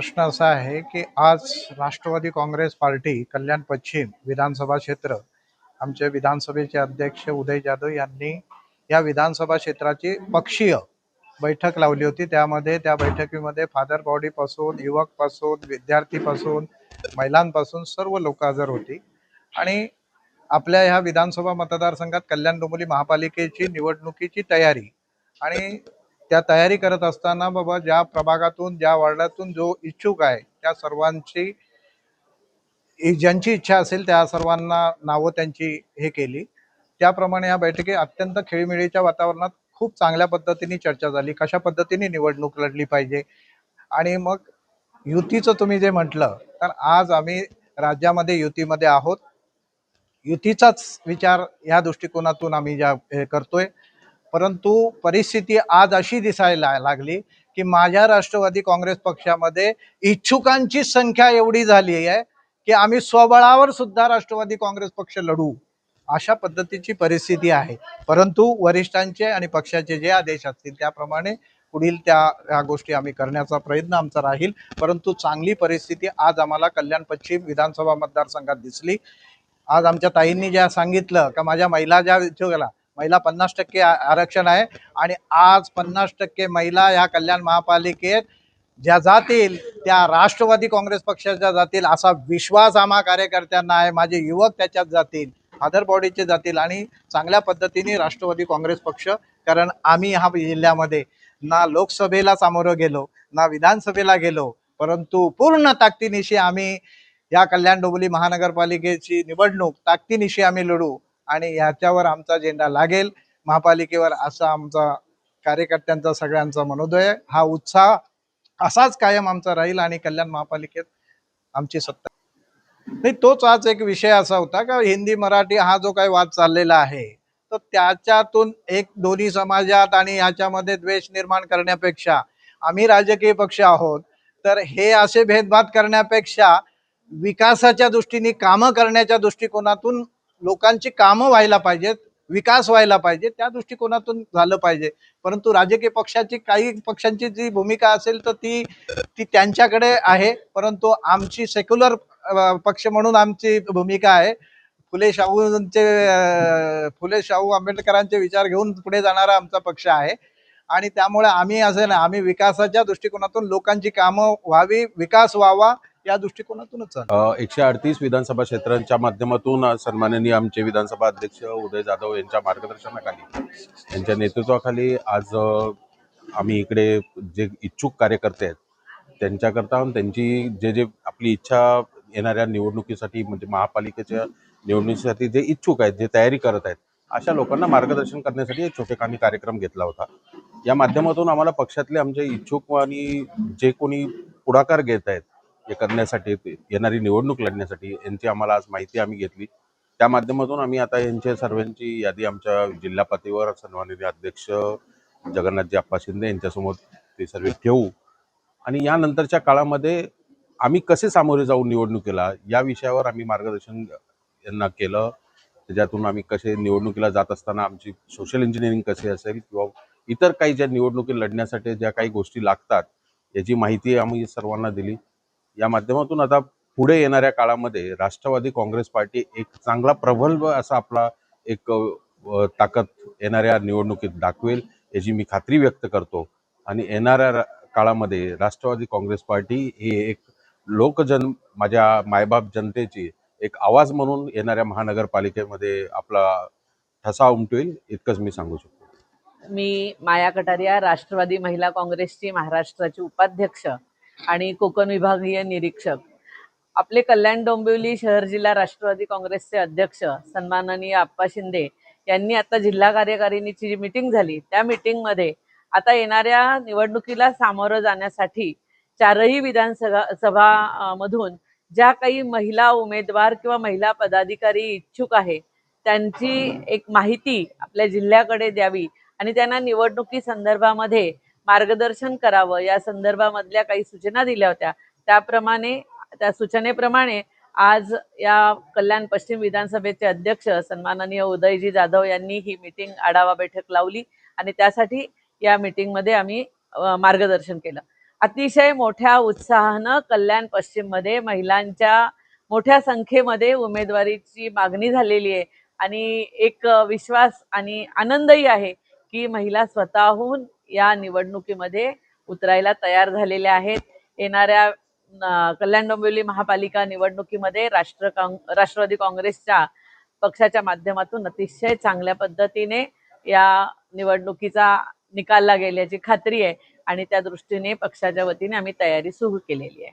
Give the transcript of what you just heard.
प्रश्न असा आहे की आज राष्ट्रवादी काँग्रेस पार्टी कल्याण पश्चिम विधानसभा क्षेत्र आमचे विधानसभेचे अध्यक्ष उदय जाधव यांनी या विधानसभा क्षेत्राची पक्षीय बैठक लावली होती. त्यामध्ये त्या बैठकीमध्ये फादर बॉडीपासून युवकपासून विद्यार्थीपासून महिलांपासून सर्व लोक हजर होती. आणि आपल्या ह्या विधानसभा मतदारसंघात कल्याण डोंबिवली महापालिकेची निवडणुकीची तयारी आणि त्या तयारी करत असताना बाबा ज्या प्रभागातून ज्या वार्डातून जो इच्छुक आहे त्या सर्वांची ज्यांची इच्छा असेल त्या सर्वांना नावं त्यांची हे केली. त्याप्रमाणे या बैठकी अत्यंत खेळीमेळीच्या वातावरणात खूप चांगल्या पद्धतीने चर्चा झाली. कशा पद्धतीने निवडणूक लढली पाहिजे? आणि मग युतीचं तुम्ही जे म्हटलं तर आज आम्ही राज्यामध्ये युतीमध्ये आहोत. युतीचाच विचार या दृष्टिकोनातून आम्ही ज्या हे करतोय. परंतु परिस्थिती आज अशी दिसायला लागली की माझ्या राष्ट्रवादी काँग्रेस पक्षामध्ये इच्छुकांची संख्या एवढी झाली आहे की आम्ही स्वबळावर सुद्धा राष्ट्रवादी काँग्रेस पक्ष लढू अशा पद्धतीची परिस्थिती आहे. परंतु वरिष्ठांचे आणि पक्षाचे जे आदेश असतील त्याप्रमाणे पुढील त्या ह्या गोष्टी आम्ही करण्याचा प्रयत्न आमचा राहील. परंतु चांगली परिस्थिती आज आम्हाला कल्याण पश्चिम विधानसभा मतदारसंघात दिसली. आज आमच्या ताईंनी ज्या सांगितलं का माझ्या महिला ज्या उद्योगाला महिला पन्नास टक्के आरक्षण आहे. आणि आज पन्नास टक्के महिला ह्या कल्याण महापालिकेत ज्या जातील त्या राष्ट्रवादी काँग्रेस पक्षाच्या जातील असा विश्वास आम्हा कार्यकर्त्यांना आहे. माझे युवक त्याच्यात जातील अदर बॉडीचे जातील आणि चांगल्या पद्धतीने राष्ट्रवादी काँग्रेस पक्ष कारण आम्ही ह्या जिल्ह्यामध्ये ना लोकसभेला सामोरं गेलो ना विधानसभेला गेलो परंतु पूर्ण ताकदीनिशी आम्ही या कल्याण डोंबिवली महानगरपालिकेची निवडणूक ताकदीनिशी आम्ही लढू. आणि ह्याच्यावर आमचा झेंडा लागेल. महापालिकेवर असा आमचा कार्यकर्त्यांचा सगळ्यांचा मनोदय हा उत्साह असाच कायम आमचा राहील आणि कल्याण महापालिकेत आमची सत्ता. नाही तोच आज एक विषय असा होता का हिंदी मराठी हा जो काही वाद चाललेला आहे तर त्याच्यातून एक दोन्ही समाजात आणि याच्यामध्ये द्वेष निर्माण करण्यापेक्षा आम्ही राजकीय पक्ष आहोत तर हे असे भेदभाव करण्यापेक्षा विकासाच्या दृष्टीने कामं करण्याच्या दृष्टिकोनातून लोकांची कामं व्हायला पाहिजेत विकास व्हायला पाहिजे त्या दृष्टिकोनातून झालं पाहिजे. परंतु राजकीय पक्षाची काही पक्षांची जी भूमिका असेल तर ती ती त्यांच्याकडे आहे. परंतु आमची सेक्युलर पक्ष म्हणून आमची भूमिका आहे. फुले शाहूंचे फुले शाहू आंबेडकरांचे विचार घेऊन पुढे जाणारा आमचा पक्ष आहे. आणि त्यामुळे आम्ही असं ना आम्ही विकासाच्या दृष्टिकोनातून लोकांची कामं व्हावी विकास व्हावा या दृष्टिकोनातूनच एकशे अडतीस विधानसभा क्षेत्रांच्या माध्यमातून सन्माननीय आमचे विधानसभा अध्यक्ष उदय जाधव यांच्या मार्गदर्शनाखाली यांच्या नेतृत्वाखाली आज आम्ही इकडे जे इच्छुक कार्यकर्ते आहेत त्यांच्याकरता त्यांची जे जे आपली इच्छा येणाऱ्या निवडणुकीसाठी म्हणजे महापालिकेच्या निवडणुकीसाठी जे इच्छुक आहेत जे तयारी करत आहेत अशा लोकांना मार्गदर्शन करण्यासाठी एक छोटेखानी कार्यक्रम घेतला होता. या माध्यमातून आम्हाला पक्षातले आमचे इच्छुक आणि जे कोणी पुढाकार घेत आहेत हे करण्यासाठी येणारी निवडणूक लढण्यासाठी यांची आम्हाला आज माहिती आम्ही घेतली. त्या माध्यमातून आम्ही आता यांच्या सर्वांची यादी आमच्या जिल्हा पातळीवर सन्माननीय अध्यक्ष जगन्नाथजी अप्पा शिंदे यांच्यासमोर ते सर्व ठेवू. आणि यानंतरच्या काळामध्ये आम्ही कसे सामोरे जाऊ निवडणुकीला या विषयावर आम्ही मार्गदर्शन यांना केलं. त्याच्यातून आम्ही कसे निवडणुकीला जात असताना आमची सोशल इंजिनिअरिंग कशी असेल किंवा इतर काही ज्या निवडणुकी लढण्यासाठी ज्या काही गोष्टी लागतात याची माहिती आम्ही सर्वांना दिली. या माध्यमातून आता पुढे येणाऱ्या काळामध्ये राष्ट्रवादी काँग्रेस पार्टी एक चांगला प्रबल असा आपला एक ताकद येणाऱ्या निवडणुकीत दाखवेल याची मी खात्री व्यक्त करतो. आणि येणाऱ्या काळामध्ये राष्ट्रवादी काँग्रेस पार्टी ही एक लोकजन माझ्या मायबाप जनतेची एक आवाज म्हणून येणाऱ्या महानगरपालिकेमध्ये आपला ठसा उमटवेल इतकंच मी सांगू शकतो. मी माया कटारिया राष्ट्रवादी महिला काँग्रेसची महाराष्ट्राची उपाध्यक्ष. आणि कोकण विभागीय निरीक्षक. आपले कल्याण डोंबिवली शहर जिल्हा राष्ट्रवादी काँग्रेसचे अध्यक्ष सन्माननीय आप्पा शिंदे यांनी आता जिल्हा कार्यकारिणीची जी मिटिंग झाली त्या मिटिंगमध्ये आता येणाऱ्या निवडणुकीला सामोरं जाण्यासाठी चारही विधानसभा सभा मधून ज्या काही महिला उमेदवार किंवा महिला पदाधिकारी इच्छुक आहे त्यांची एक माहिती आपल्या जिल्ह्याकडे द्यावी आणि त्यांना निवडणुकी संदर्भामध्ये मार्गदर्शन करावं. या संदर्भामधल्या काही सूचना दिल्या होत्या. त्याप्रमाणे त्या सूचनेप्रमाणे आज या कल्याण पश्चिम विधानसभेचे अध्यक्ष सन्माननीय उदयजी जाधव यांनी ही मीटिंग आढावा बैठक लावली आणि त्यासाठी या मीटिंगमध्ये आम्ही मार्गदर्शन केलं. अतिशय मोठ्या उत्साहानं कल्याण पश्चिममध्ये महिलांच्या मोठ्या संख्येमध्ये उमेदवारीची मागणी झालेली आहे. आणि एक विश्वास आणि आनंदही आहे की महिला स्वतःहून या निवडणुकीमध्ये उतरायला तयार झालेल्या आहेत. येणाऱ्या कल्याण डोंबिवली महापालिका निवडणुकीमध्ये राष्ट्र काँग राष्ट्रवादी काँग्रेसच्या पक्षाच्या माध्यमातून अतिशय चांगल्या पद्धतीने या निवडणुकीचा निकाल लागेल याची खात्री आहे आणि त्या दृष्टीने पक्षाच्या वतीने आम्ही तयारी सुरू केलेली आहे.